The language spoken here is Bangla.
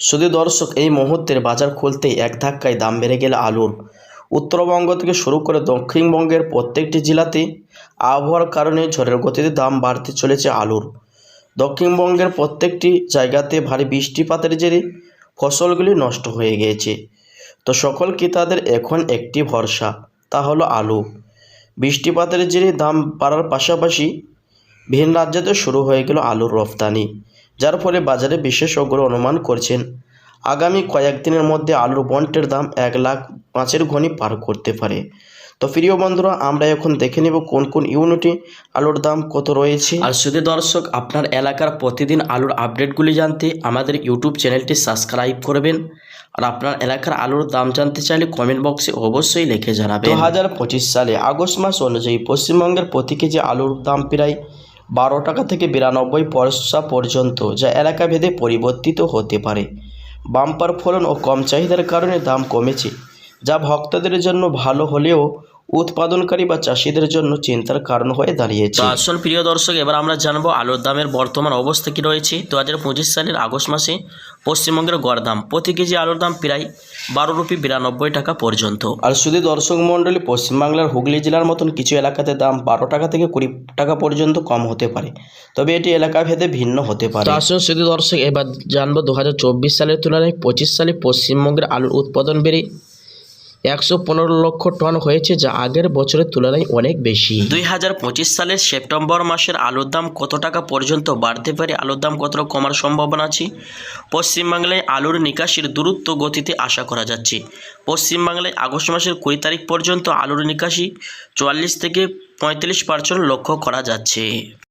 শুধু দর্শক, এই মুহূর্তের বাজার খুলতেই এক ধাক্কায় দাম বেড়ে গেল আলুর। উত্তরবঙ্গ থেকে শুরু করে দক্ষিণবঙ্গের প্রত্যেকটি জেলাতে আবহাওয়ার কারণে ঝড়ের গতিতে দাম বাড়তে চলেছে আলুর। দক্ষিণবঙ্গের প্রত্যেকটি জায়গাতে ভারী বৃষ্টিপাতের জেরে ফসলগুলি নষ্ট হয়ে গিয়েছে। তো সকল ক্রেতাদের এখন একটি ভরসা, তা হলো আলু। বৃষ্টিপাতের জেরে দাম বাড়ার পাশাপাশি ভিন রাজ্যতে শুরু হয়ে গেল আলুর রফতানি। যার ফলে বাজারে বিশেষজ্ঞরা অনুমান করছেন। আগামী কয়েকদিনের মধ্যে আলুর বন্টের দাম এক লাখ পাঁচের ঘনি পার করতে পারে। তো প্রিয় বন্ধুরা আমরা এখন দেখে নেব কোন কোন ইউনিটে আলুর দাম কত রয়েছে। আর শুধু দর্শক আপনার এলাকার প্রতিদিন আলুর আপডেটগুলি জানতে আমাদের ইউটিউব চ্যানেলটি সাবস্ক্রাইব করবেন। আর আপনার এলাকার আলুর দাম জানতে চাইলে কমেন্ট বক্সে অবশ্যই লিখে জানাবেন। দু হাজার পঁচিশ সালে আগস্ট মাস অনুযায়ী পশ্চিমবঙ্গের প্রতি কেজি আলুর দাম প্রায় বারো টাকা থেকে বিরানব্বই পয়সা পর্যন্ত, যা এলাকাভেদে পরিবর্তিত হতে পারে। বাম্পার ফলন ও কম চাহিদার কারণে দাম কমেছে। যা ভক্তদের জন্য ভালো হলেও উৎপাদনকারী বা চাষিদের জন্য চিন্তার কারণ হয়ে দাঁড়িয়েছে। আসল প্রিয় দর্শক এবার আমরা জানব আলুর দামের বর্তমান অবস্থা কী রয়েছে। দু হাজার পঁচিশ সালের আগস্ট মাসে পশ্চিমবঙ্গের গড় দাম প্রতি কেজি আলুর দাম প্রায় বারো রুপি বিরানব্বই টাকা পর্যন্ত। আর শুধু দর্শক মণ্ডলী পশ্চিমবাংলার হুগলি জেলার মতন কিছু এলাকাতে দাম বারো টাকা থেকে কুড়ি টাকা পর্যন্ত কম হতে পারে। তবে এটি এলাকা ভেদে ভিন্ন হতে পারে। আসুন শুধু দর্শক এবার জানব দু হাজার চব্বিশ সালের তুলনায় পঁচিশ সালে পশ্চিমবঙ্গের আলুর উৎপাদন বেড়ে একশো পনেরো লক্ষ টন হয়েছে, যা আগের বছরের তুলনায় অনেক বেশি। দুই হাজার পঁচিশ সালের সেপ্টেম্বর মাসের আলুর দাম কত টাকা পর্যন্ত বাড়তে পারে? আলুর দাম কতটা কমার সম্ভাবনা আছে? পশ্চিমবাংলায় আলুর নিকাশির দ্রুত গতিতে আশা করা যাচ্ছে। পশ্চিমবাংলায় আগস্ট মাসের কুড়ি তারিখ পর্যন্ত আলুর নিকাশি চুয়াল্লিশ থেকে পঁয়তাল্লিশ পার্সেন্ট লক্ষ্য করা যাচ্ছে।